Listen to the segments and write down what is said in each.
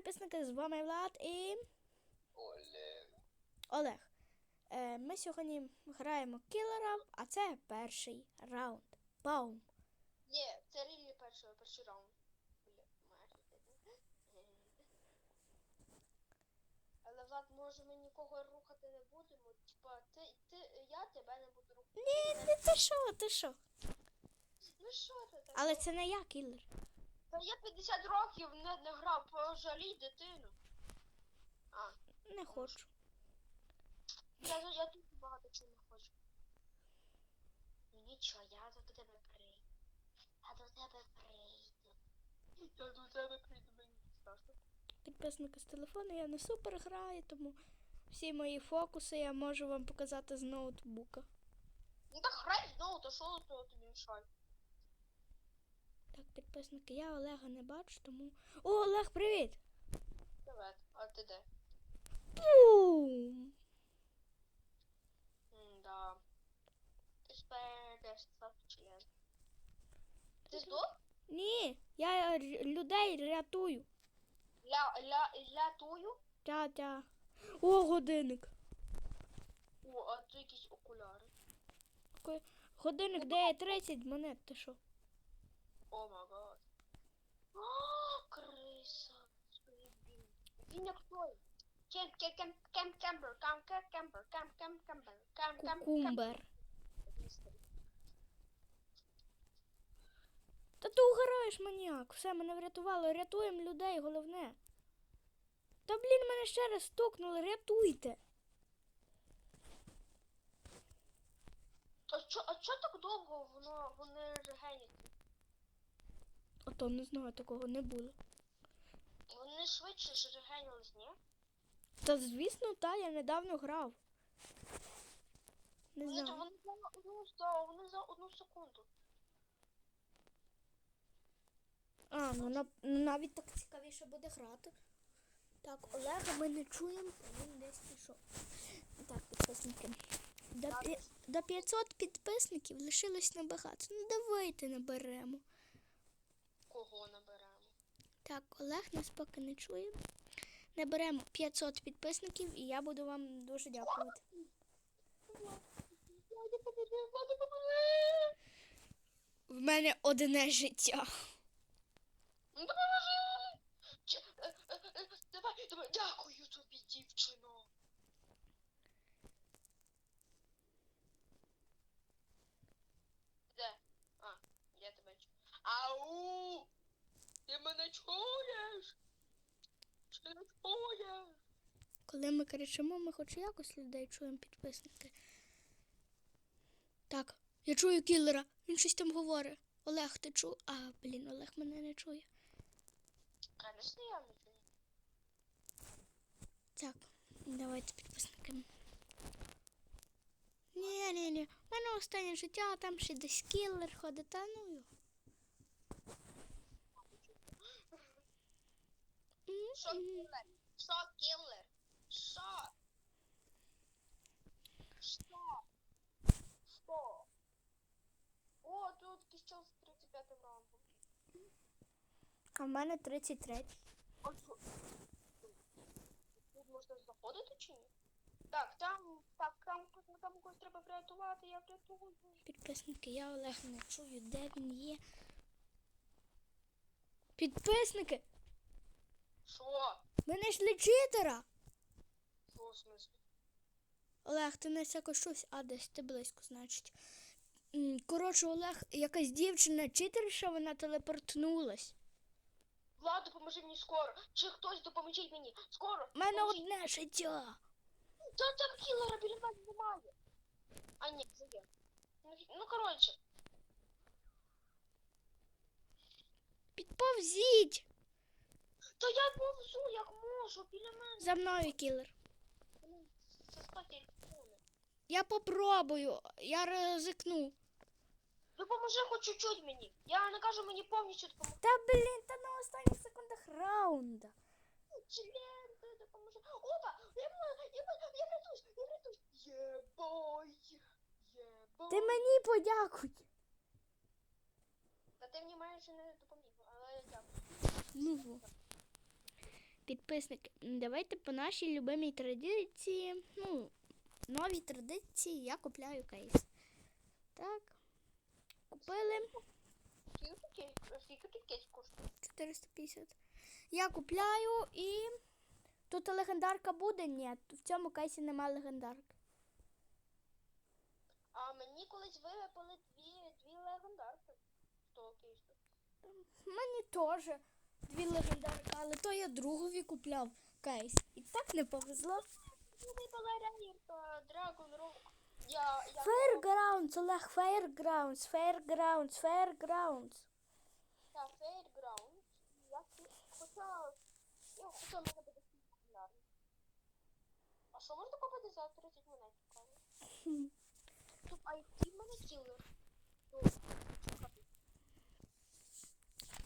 підписники, з вами Влад і Олег. Олег. Е, ми сьогодні граємо кілера, а це перший раунд. Баум. Ні, це рівні перший, перший раунд. Але Влад, може ми нікого рухати не будемо? Типа, ти, ти, я тебе не буду рухати. Ні, не ти що, ти що? Ну що ти так? Але це не я кілер. Та я 50 років не, не грав, пожалій дитину. А, Не хочу. я, я тут багато чого не хочу. Ну нічого, я до тебе прийду. Я до тебе прийду. Я до тебе прийду, мені страшно. Підписники з телефону я не супер граю, тому всі мої фокуси я можу вам показати з ноутбука. Ну так грай знову, то що то тобі мішає? Так, підписники, я Олега не бачу, тому. О, Олег, привіт! Привет, а ти де? Бум! Да. Ти ж передаш член. Ти здох? Ні, я людей рятую. Ля, ля, лятую? Тя-тя. О, годинник. О, а це якісь окуляри. Годинник дає 30 монет, ти що? О май гад. О, криса. Він як той. Кем, кем, кем, кем, кембер, кем, кем, кембер, кем, кем, кембер, кем, кем, кем. Та ти угораєш, маніяк. Все, мене врятувало. Рятуємо людей, головне. Та блін, мене ще раз стукнули, рятуйте. А чо, а чо так довго воно, вони регенять? Ото не знаю, такого не було. Вони швидше ж ні? Та звісно, та, я недавно грав. Не Вони, знаю. вони, за одну, за, вони за одну секунду. А, ну на, ну, навіть так цікавіше буде грати. Так, Олега ми не чуємо, він десь пішов. Так, підписники. До, пі- до 500 підписників лишилось небагато. Ну давайте наберемо. Кого наберемо? Так, Олег нас поки не чує. Наберемо 500 підписників і я буду вам дуже дякувати. В мене одне життя. Е, е, е, Давай, давай, дякую тобі, дівчино. Де? А, я тебе чую. Ау! Ти мене чуєш? Чи не чуєш? Коли ми кричимо, ми хоч якось людей чуємо підписники. Так, я чую кілера. Він щось там говорить. Олег, ти чу. А, блін, Олег мене не чує. Конечно, я не чую. Так, давайте підписники. Ні, ні, ні. У мене останнє життя, а там ще десь кілер ходить, та ну його. М, Що м. кілер? Що? Що? О, тут чел з 35 раундом. А в мене 33. А що? Тут можна заходити чи ні? Так, там, так, там, там когось треба врятувати, я врятую. Підписники, я Олег не чую, де він є. Підписники! Що? Ми знайшли читера! Що в смислі? Олег, ти не всяко щось, а десь ти близько, значить. Коротше, Олег, якась дівчина читерша, вона телепортнулась. Влад, допоможи мені скоро. Чи хтось допоможіть мені? Скоро. У мене допоможіть. одне життя. Та там кілера біля нас немає. А ні, це. Ну, Ну, коротше. Підповзіть! Та я повзу, як можу, біля мене. За мною, кілер. Я попробую, я ризикну. Допоможи хоч чуть-чуть мені. Я не кажу мені повністю допомогти. Та блін, та на останніх секундах раунда. Член, ти допоможи. Опа! Я я я врятуюсь, я врятуюсь. Єбой. Єбой. Ти мені подякуй. Та ти мені майже не допоміг, але дякую. Ну. Підписники, давайте по нашій любимій традиції. Ну, новій традиції я купляю кейс. Так. Купили Скільки скільки кейс коштує? 450. Я купляю і. Тут легендарка буде? Ні, в цьому кейсі нема легендарки. А мені колись випали дві, дві легендарки з того кейсу. Мені теж дві легендарки, але то я другові купляв кейс. І так не повезло. Fairgrounds, Олег, Fairgrounds, Fairgrounds, Fairgrounds. Та Fairground. Я хоча... Я хоча мене буде. А що можна купити за 30 монет? Тут в мене кілер? Ну, чекай.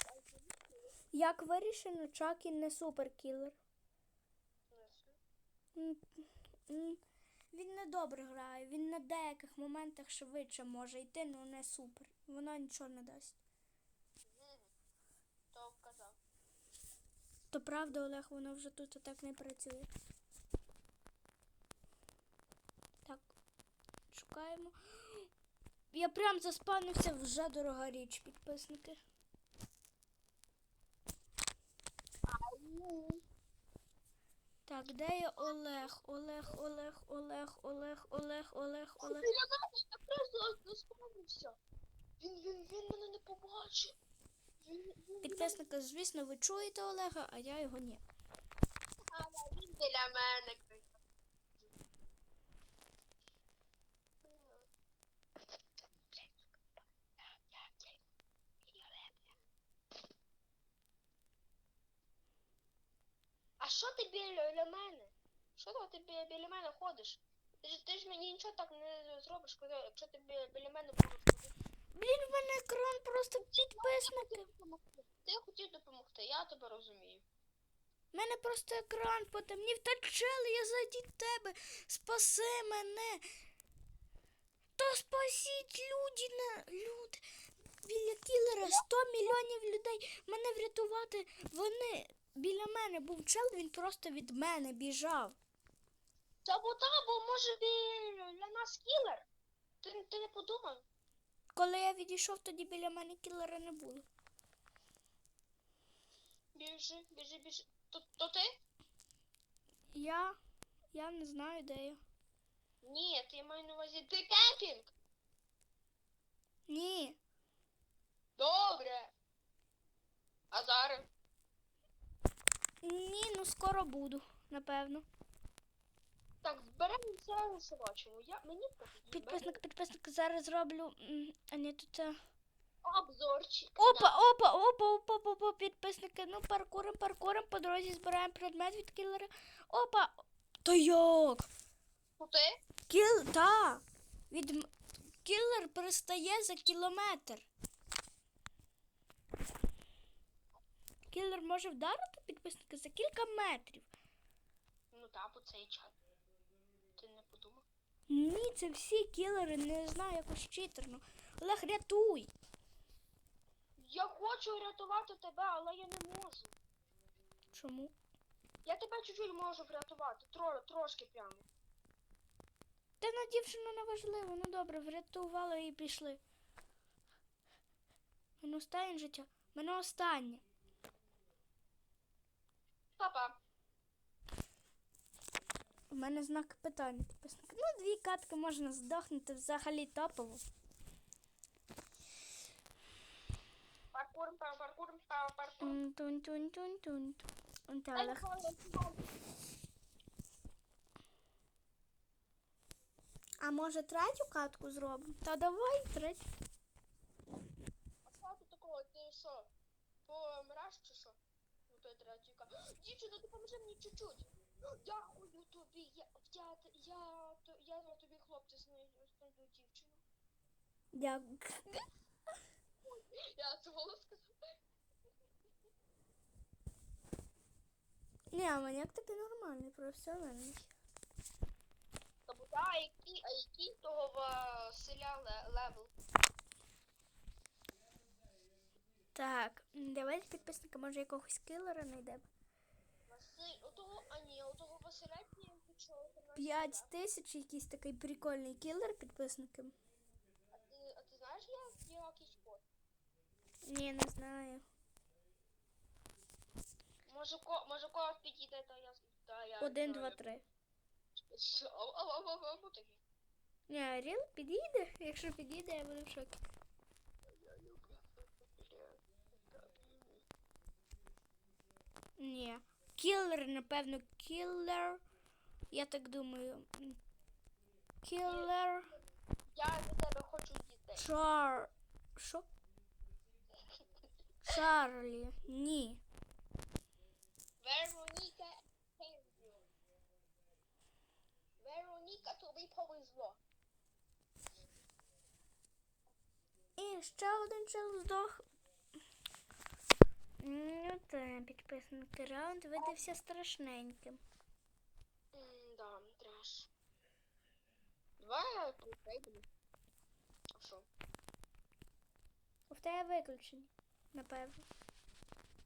А який кілер? Як вирішено, Чакі не суперкілер. Він не добре грає, він на деяких моментах швидше може йти, але не супер. Воно нічого не дасть. То казав. То правда, Олег, воно вже тут так не працює. Так, шукаємо. Я прям заспавнився вже дорога річ, підписники. Так, де є Олег? Олег, Олег, Олег, Олег, Олег, Олег, Олег. Я зараз я просто заспавнився. Він, він, він мене не побачив. Він, він, Підписники, звісно, ви чуєте Олега, а я його ні. А, він біля мене. А що ти біля, мене? Що ти біля, біля мене ходиш? Ти ж, ти ж мені нічого так не зробиш, коли, якщо ти біля, біля мене будеш ходити. Блін, в мене екран просто підписники. Ти хотів допомогти, я тебе розумію. В мене просто екран потемнів. Та чели, я заді тебе. Спаси мене. То спасіть люди на люди. Біля кілера 100 мільйонів людей. Мене врятувати. Вони біля мене був чел, він просто від мене біжав. Та бо та, бо може він для нас кілер. Ти, ти не подумав? Коли я відійшов, тоді біля мене кілера не було. Біжи, біжи, біжи. То, то ти? Я. Я не знаю, де я. Ні, ти маю на увазі ти кемпінг. Ні. Добре. А зараз? Ні, ну скоро буду, напевно. Так, зберемося собачому. Я мені потрібно. Підписник, підписник, зараз зроблю. А ні, тут. е, Обзорчик. Опа, опа, опа, опа, опа, опа, підписники. Ну, паркуром, паркуром, по дорозі збираємо предмет від кілера. Опа! Та як? Ну ти? Кіл, та. Від кілер перестає за кілометр. Кілер може вдарити підписника за кілька метрів. Ну так, бо цей чат. Ти не подумав? Ні, це всі кілери, не знаю, якось читерно. Олег, рятуй. Я хочу рятувати тебе, але я не можу. Чому? Я тебе чуть-чуть можу врятувати. Тро, трошки прямо. Та на дівчину не важливо. Ну добре, врятували і пішли. Мене останнє життя. Мене останнє. Папа. У мене знак питання. Ну, дві катки можна здохнути взагалі топово. Паркуром, пар- паркуром, пар- паркуром. Тун-тун-тун-тун. Та, Ай, Олег. Коля, А може третю катку зробимо? Та давай третю. А що тут такого? Ти що? Помраш чи що? Ну то третій ка. Дівчина, допоможи мені чуть-чуть. Дякую тобі. Я, я, я, то- я на тобі хлопця знайду дівчину. Дякую. Я голос сказав. Ні, а маньяк такий нормальний, професіональний. Та а який, а який того Василя ле- левел? Так, давайте підписника, може якогось кілера знайдемо. 5 тисяч якийсь такий прикольний кілер підписники. А ти, а ти знаєш, я якийсь код? Ні, не знаю. Може, ко, може код підійде, то я... Та я Один, знаю. два, три. Ау, ау, ау, ау, ау, такі. Ні, Ріл підійде. Якщо підійде, я буду в шокі. Ні. Кілер, напевно, кілер. Я так думаю. М. Кілер. Я до тебе хочу дітей. Чар. Що? Чарлі. Ні. Вероніка Хендрю. Вероніка, тобі повезло. І ще один чел здох. Ну та підписники раунд видався страшненьким. М, Да, треш. Давай пройдемо. А що? У тебе виключені, напевно.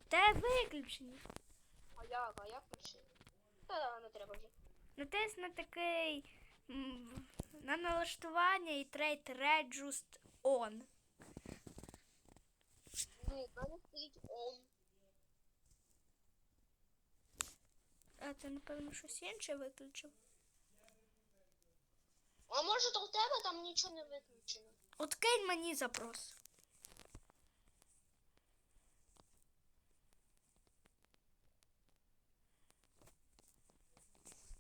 В тебе виключені. А як? А як включити? Та не треба вже. Натисни такий на налаштування і трейд Readjust On. Ну, мене стоїть он. А ти, напевно, щось інше виключив. А може то в тебе там нічого не виключено? От кинь мені запрос.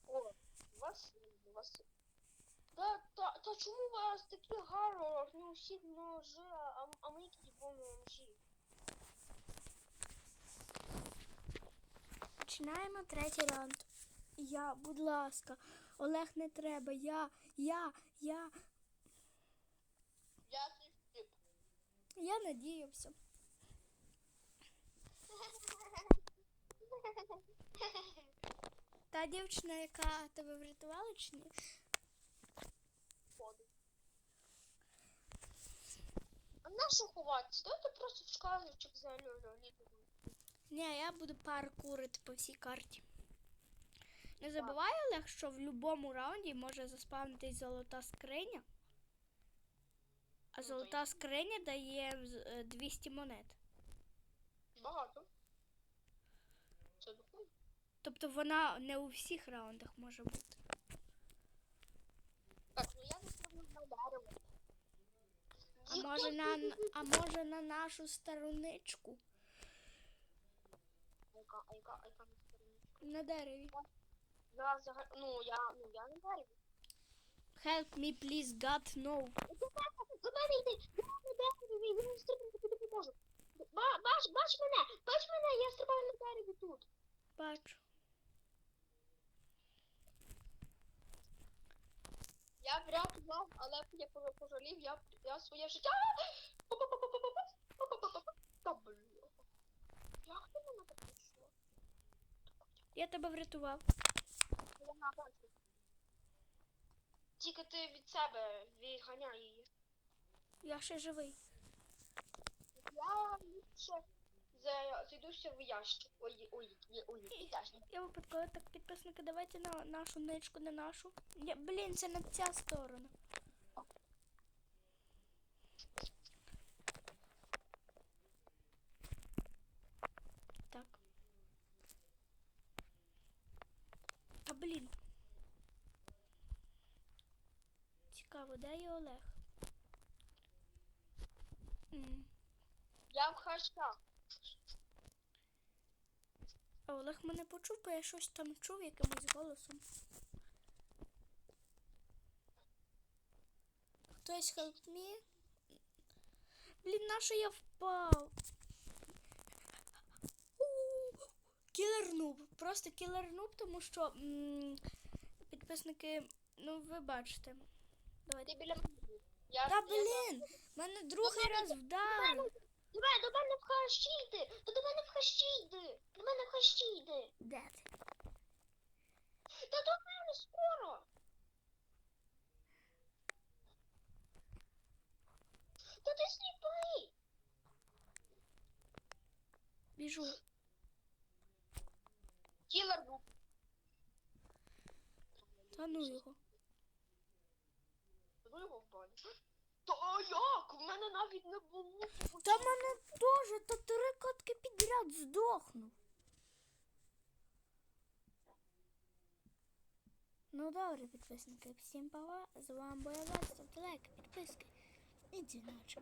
О, у вас, у. Та, та, та чому у вас такі гарно, не усі ножи, а, а ми які повні ножі? Починаємо третій раунд. Я, будь ласка, Олег не треба. Я, я, я. Я тип. Я надіявся. Та дівчина, яка тебе врятувала чи ні? А на що ховатися? Давайте просто в шкафчик залюлю. Ні, я буду паркурити по всій карті. Не забувай, Олег, що в будь-якому раунді може заспавнитись золота скриня. А Ну, золота скриня дає з- е, 200 монет. Багато. Це доходить. Тобто вона не у всіх раундах може бути. Так, ну я заставлю на дерево. А може на, а може на нашу стороничку Айка, айка, айка на на дереві. Я взагалі, ну я, ну я не дереві. Help me, please, God, no. До мене йди, я на дереві, я не стрибну, тобі допоможу. Ба, бач, бач мене, бач мене, я стрибаю на дереві тут. Бачу. Я врятував, але я пожалів, я, я своє життя бля. Як ти мене так пішло? Я тебе врятував. На. Тільки ти від себе відганяй її. Я ще живий. Я ліпше за- зайдуся в ящик. Ой, ой, ой, ой, ящик. Я випадково так підписники, давайте на нашу ничку, не нашу. Блін, це на ця сторона. Так. А блін. Цікаво, де є Олег? М. Я в хащах. А Олег мене почув, бо я щось там чув якимось голосом. Хтось help me? Блін, на що я впав? Кілер нуб. Просто кілер нуб, тому що м, підписники, ну ви бачите. Давайте. Ти біля мене. Я, Та блін! Мене другий раз вдарив. Мене, до мене в хащі йди! Та до мене в хащі йди! До мене в хащі йди! Де ти? Та до мене скоро! Та ти сліпий! Біжу. Кілер був. Та ну його. Ну його в баню. Та як? У мене навіть не було. Та мене теж, та три катки підряд здохнув. Ну добре, підписники, всім пава. З вами Боязар, ставте лайки, підписки і дзвіночки.